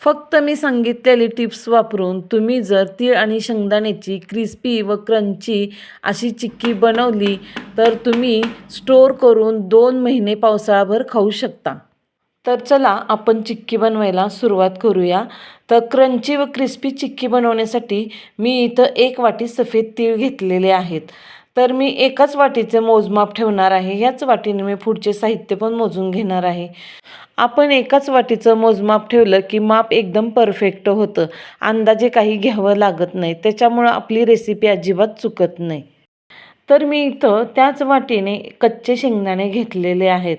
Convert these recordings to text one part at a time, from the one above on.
फक्त मी सांगितलेली टिप्स वापरून तुम्ही जर तीळ आणि शेंगदाण्याची क्रिस्पी व क्रंची अशी चिक्की बनवली तर तुम्ही स्टोअर करून दोन महिने पावसाळाभर खाऊ शकता. तर चला आपण चिक्की बनवायला सुरुवात करूया. तर क्रंची व क्रिस्पी चिक्की बनवण्यासाठी मी इथं एक वाटी सफेद तीळ घेतलेले आहेत. तर मी एकाच वाटीचे मोजमाप ठेवणार आहे. ह्याच वाटीने मी पुढचे साहित्य पण मोजून घेणार आहे. आपण एकाच वाटीचं मोजमाप ठेवलं की माप एकदम परफेक्ट होतं. अंदाजे काही घ्यावं लागत नाही. त्याच्यामुळं आपली रेसिपी अजिबात चुकत नाही. तर मी इथं त्याच वाटीने कच्चे शेंगदाणे घेतलेले आहेत.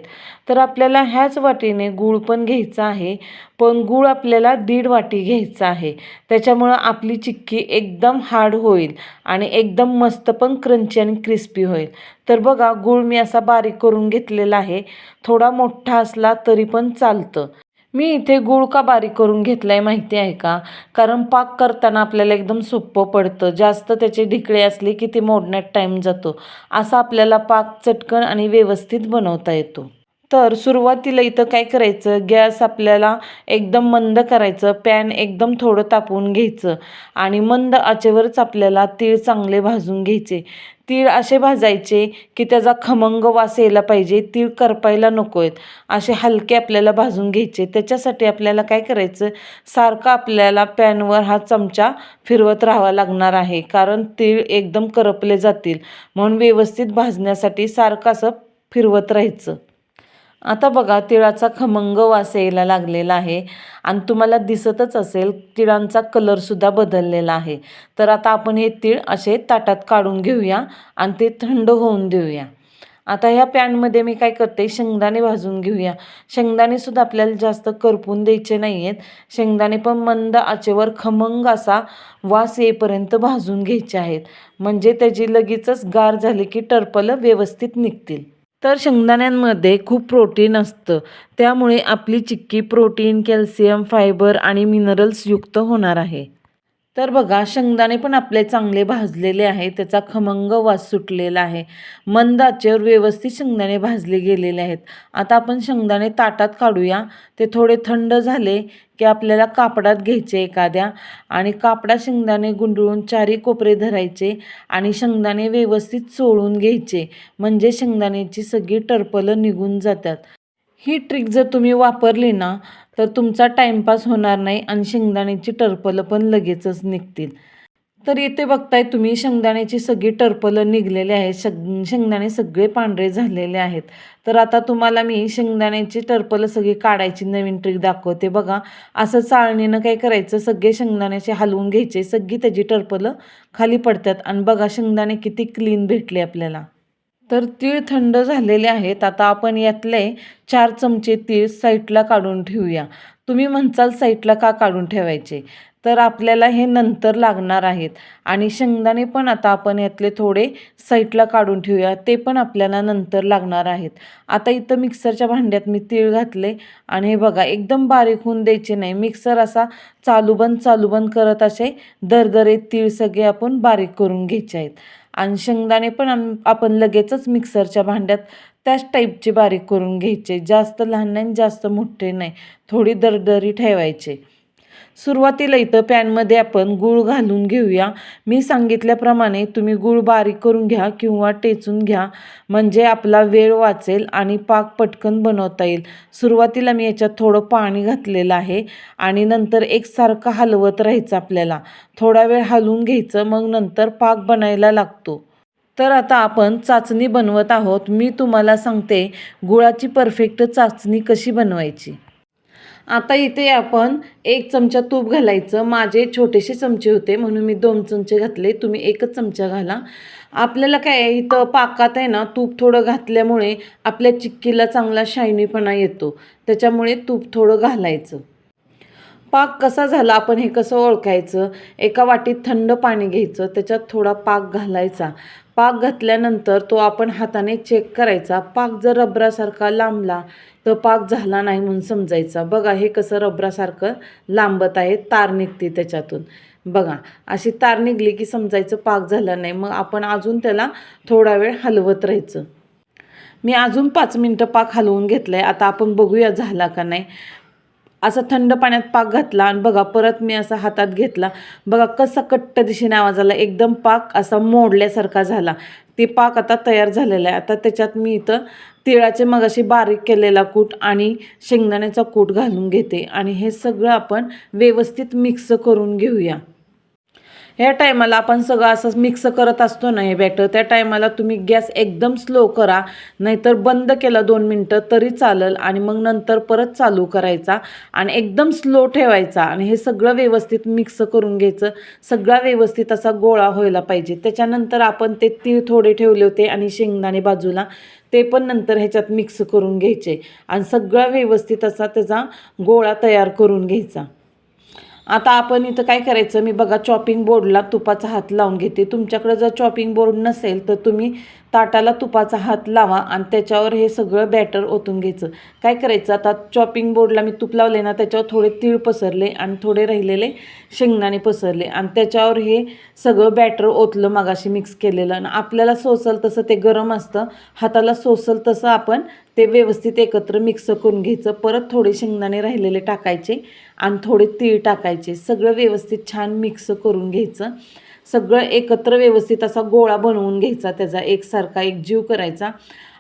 तर आपल्याला ह्याच वाटीने गूळ पण घ्यायचा आहे. पण गूळ आपल्याला दीड वाटी घ्यायचा आहे. त्याच्यामुळं आपली चिक्की एकदम हार्ड होईल आणि एकदम मस्त पण क्रंची आणि क्रिस्पी होईल. तर बघा गूळ मी असा बारीक करून घेतलेला आहे. थोडा मोठा असला तरी पण चालतं. मी इथे गूळ का बारीक करून घेतला आहे माहिती आहे का? कारण पाक करताना आपल्याला एकदम सोपं पडतं. जास्त त्याचे ढिकळे असले की ते मोडण्यात टाईम जातो. असा आपल्याला पाक चटकन आणि व्यवस्थित बनवता येतो. तर सुरुवातीला इथं काय करायचं? गॅस आपल्याला एकदम मंद करायचं. पॅन एकदम थोडं तापवून घ्यायचं. आणि मंद आचेवरच आपल्याला तीळ चांगले भाजून घ्यायचे. तीळ असे भाजायचे की त्याचा खमंग वास यायला पाहिजे. तीळ करपायला नको आहेत असे हलके आपल्याला भाजून घ्यायचे. त्याच्यासाठी आपल्याला काय करायचं? सारखं आपल्याला पॅनवर हा चमचा फिरवत राहावा लागणार आहे. कारण तीळ एकदम करपले जातील. म्हणून व्यवस्थित भाजण्यासाठी सारखं असं फिरवत राहायचं. आता बघा तिळाचा खमंग वास यायला लागलेला आहे आणि तुम्हाला दिसतच असेल तिळांचा कलरसुद्धा बदललेला आहे. तर आता आपण हे तीळ असे ताटात काढून घेऊया आणि ते थंड होऊन देऊया. आता ह्या पॅनमध्ये मी काय करते शेंगदाणे भाजून घेऊया. शेंगदाणेसुद्धा आपल्याला जास्त करपून द्यायचे नाही आहेत शेंगदाणे पण मंद आचेवर खमंग असा वास येईपर्यंत भाजून घ्यायचे आहेत. म्हणजे त्याची लगेचच गार झाली की टर्पलं व्यवस्थित निघतील. तर शेंगदाण्यांमध्ये खूप प्रोटीन असतं. त्यामुळे आपली चिक्की प्रोटीन कॅल्शियम फायबर आणि मिनरल्स युक्त होणार आहे. तर बघा शेंगदाणे पण आपले चांगले भाजलेले आहे त्याचा खमंग वास सुटलेला आहे. मंद आचेवर व्यवस्थित शेंगदाणे भाजले गेलेले आहेत. आता आपण शेंगदाणे ताटात काढूया. ते थोडे थंड झाले की आपल्याला कापडात घ्यायचे एखाद्या. आणि कापडा शेंगदाणे गुंडळून चारी कोपरे धरायचे आणि शेंगदाणे व्यवस्थित चोळून घ्यायचे. म्हणजे शेंगदाण्याची सगळी टरपलं निघून जातात. ही ट्रिक जर तुम्ही वापरली ना तर तुमचा टाईमपास होणार नाही आणि शेंगदाण्याची टरपलं पण लगेचच निघतील. तर इथे बघताय तुम्ही शेंगदाण्याची सगळी टरपलं निघलेली आहेत. शग शेंगदाणे सगळे पांढरे झालेले आहेत. तर आता तुम्हाला मी शेंगदाण्याची टरपलं सगळी काढायची नवीन ट्रिक दाखवते बघा. असं चाळणीनं काय करायचं सगळे शेंगदाण्याचे हलवून घ्यायचे सगळी त्याची टरपलं खाली पडतात. आणि बघा शेंगदाणे किती क्लीन भेटले आपल्याला. तर तीळ थंड झालेले आहेत. आता आपण यातले चार चमचे तीळ साईडला काढून ठेवूया. तुम्ही म्हणसाल साईडला का काढून ठेवायचे? तर आपल्याला हे नंतर लागणार आहेत. आणि शेंगदाणे पण आता आपण यातले थोडे साईडला काढून ठेवूया. ते पण आपल्याला नंतर लागणार आहेत. आता इथं मिक्सरच्या भांड्यात मी तीळ घातले. आणि हे बघा एकदम बारीक होऊन द्यायचे नाही. मिक्सर असा चालूबंद चालूबंद चालू बंद करत असे दरदरे तीळ सगळे आपण बारीक करून घ्यायचे आहेत. आणि शेंगदाणे पण आपण लगेचच मिक्सरच्या भांड्यात त्याच टाईपचे बारीक करून घ्यायचे. जास्त लहान नाही जास्त मोठे नाही. थोडी दरदरी ठेवायचे. सुरुवातीला इथं पॅनमध्ये आपण गूळ घालून घेऊया. मी सांगितल्याप्रमाणे तुम्ही गूळ बारीक करून घ्या किंवा टेचून घ्या. म्हणजे आपला वेळ वाचेल आणि पाक पटकन बनवता येईल. सुरुवातीला मी याच्यात थोडं पाणी घातलेलं आहे आणि नंतर एकसारखं हलवत राहायचं आपल्याला. थोडा वेळ हलवून घ्यायचं मग नंतर पाक बनायला लागतो. तर आता आपण चाचणी बनवत आहोत. मी तुम्हाला सांगते गुळाची परफेक्ट चाचणी कशी बनवायची. आता इथे आपण एक चमचा तूप घालायचं. माझे छोटेसे चमचे होते म्हणून मी दोन चमचे घातले. तुम्ही एकच चमचा घाला. आपल्याला काय आहे इथं पाकात आहे ना तूप थोडं घातल्यामुळे आपल्या चिक्कीला चांगला शायनीपणा येतो. त्याच्यामुळे तूप थोडं घालायचं. पाक कसा झाला आपण हे कसं ओळखायचं? एका वाटीत थंड पाणी घ्यायचं. त्याच्यात थोडा पाक घालायचा. पाक घातल्यानंतर तो आपण हाताने चेक करायचा. पाक जर रबरासारखा लांबला तर पाक झाला नाही म्हणून समजायचा. बघा हे कसं रबरासारखं लांबत आहे तार निघते त्याच्यातून. बघा अशी तार निघली की समजायचं पाक झाला नाही. मग आपण अजून त्याला थोडा वेळ हलवत राहायचं. मी अजून पाच मिनटं पाक हलवून घेतलं आहे आता आपण बघूया झाला का नाही. असा थंड पाण्यात पाक घातला आणि बघा परत मी असा हातात घेतला. बघा कसा कट्ट दिशेने आवाज आला. एकदम पाक असा मोडल्यासारखा झाला. ते पाक आता तयार झालेला आहे. आता त्याच्यात मी इथं तिळाचे मगाशी बारीक केलेला कूट आणि शेंगदाण्याचा कूट घालून घेते. आणि हे सगळं आपण व्यवस्थित मिक्स करून घेऊया. ह्या टायमाला आपण सगळं असं मिक्स करत असतो ना हे बॅटर त्या टायमाला तुम्ही गॅस एकदम स्लो करा नाहीतर बंद केला दोन मिनटं तरी चालेल आणि मग नंतर परत चालू करायचा आणि एकदम स्लो ठेवायचा आणि हे सगळं व्यवस्थित मिक्स करून घ्यायचं. सगळा व्यवस्थित असा गोळा व्हायला पाहिजे. त्याच्यानंतर आपण ते तीळ थोडे ठेवले होते आणि शेंगदाणे बाजूला ते पण नंतर ह्याच्यात मिक्स करून घ्यायचे आणि सगळा व्यवस्थित असा त्याचा गोळा तयार करून घ्यायचा. आता आपण इथं काय करायचं? मी बघा चॉपिंग बोर्डला तुपाचा हात लावून घेते. तुमच्याकडे जर चॉपिंग बोर्ड नसेल तर तुम्ही ताटाला तुपाचा हात लावा आणि त्याच्यावर हे सगळं बॅटर ओतून घ्यायचं. काय करायचं? आता चॉपिंग बोर्डला मी तूप लावले ना त्याच्यावर थोडे तीळ पसरले आणि थोडे राहिलेले शेंगदाणे पसरले आणि त्याच्यावर हे सगळं बॅटर ओतलं मगाशी मिक्स केलेलं. आणि आपल्याला सोसल तसं ते गरम असतं. हाताला सोसल तसं आपण ते व्यवस्थित एकत्र मिक्स करून घ्यायचं. परत थोडे शेंगदाणे राहिलेले टाकायचे आणि थोडे तीळ टाकायचे. सगळं व्यवस्थित छान मिक्स करून घ्यायचं. सगळं एकत्र व्यवस्थित असा गोळा बनवून घ्यायचा त्याचा. एकसारखा एक जीव करायचा.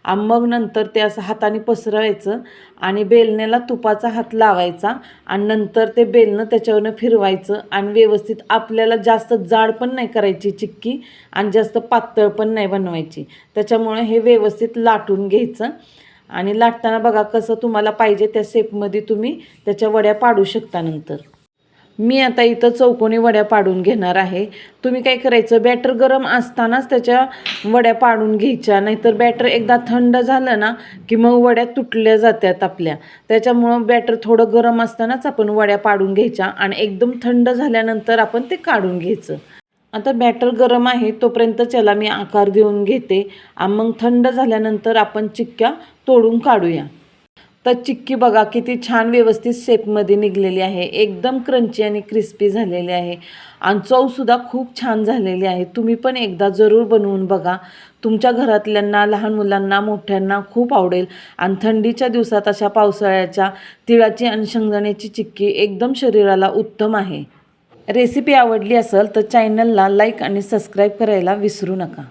आणि मग नंतर ते असं हाताने पसरवायचं आणि बेलण्याला तुपाचा हात लावायचा आणि नंतर ते बेलणं त्याच्यावरनं फिरवायचं आणि व्यवस्थित आपल्याला जास्त जाड पण नाही करायची चिक्की आणि जास्त पातळ पण नाही बनवायची. त्याच्यामुळे हे व्यवस्थित लाटून घ्यायचं. आणि लाटताना बघा कसं तुम्हाला पाहिजे त्या शेपमध्ये तुम्ही त्याच्या वड्या पाडू शकता नंतर. मी आता इथं चौकोनी वड्या पाडून घेणार आहे. तुम्ही काय करायचं बॅटर गरम असतानाच त्याच्या वड्या पाडून घ्यायच्या नाहीतर बॅटर एकदा थंड झालं ना की मग वड्या तुटल्या जातात आपल्या. त्याच्यामुळं बॅटर थोडं गरम असतानाच आपण वड्या पाडून घ्यायच्या आणि एकदम थंड झाल्यानंतर आपण ते काढून घ्यायचं. आता बॅटर गरम आहे तोपर्यंत त्याला मी आकार देऊन घेते. आणि मग थंड झाल्यानंतर आपण चिक्क्या तोडून काढूया. तर चिक्की बघा किती छान व्यवस्थित शेपमध्ये निघलेली आहे. एकदम क्रंची आणि क्रिस्पी झालेली आहे. आणि चवसुद्धा खूप छान झालेली आहे. तुम्ही पण एकदा जरूर बनवून बघा. तुमच्या घरातल्यांना लहान मुलांना मोठ्यांना खूप आवडेल. आणि थंडीच्या दिवसात अशा पावसाळ्याच्या तिळाची आणि शेंगदाण्याची चिक्की एकदम शरीराला उत्तम आहे. रेसिपी आवडली असेल तर चॅनलला लाईक आणि सबस्क्राईब करायला विसरू नका.